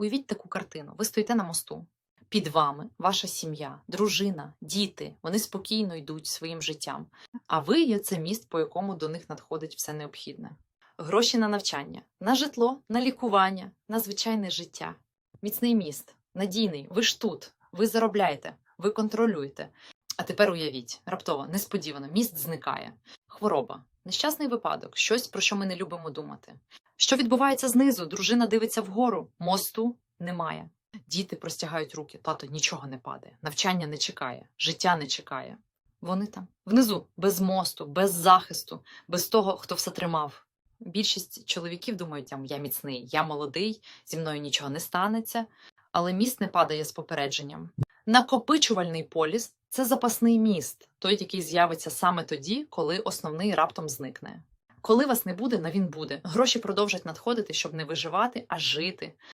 Уявіть таку картину. Ви стоїте на мосту. Під вами ваша сім'я, дружина, діти. Вони спокійно йдуть своїм життям. А ви є це міст, по якому до них надходить все необхідне. Гроші на навчання, на житло, на лікування, на звичайне життя. Міцний міст, надійний, ви ж тут, ви заробляєте, ви контролюєте. А тепер уявіть, раптово, несподівано, міст зникає. Хвороба, нещасний випадок, щось, про що ми не любимо думати. Що відбувається знизу? Дружина дивиться вгору, мосту немає. Діти простягають руки, тато нічого не падає, навчання не чекає, життя не чекає. Вони там, внизу, без мосту, без захисту, без того, хто все тримав. Більшість чоловіків думають, там, я міцний, я молодий, зі мною нічого не станеться, але міст не падає з попередженням. Накопичувальний поліс це запасний міст, той, який з'явиться саме тоді, коли основний раптом зникне. Коли вас не буде, на він буде. Гроші продовжать надходити, щоб не виживати, а жити.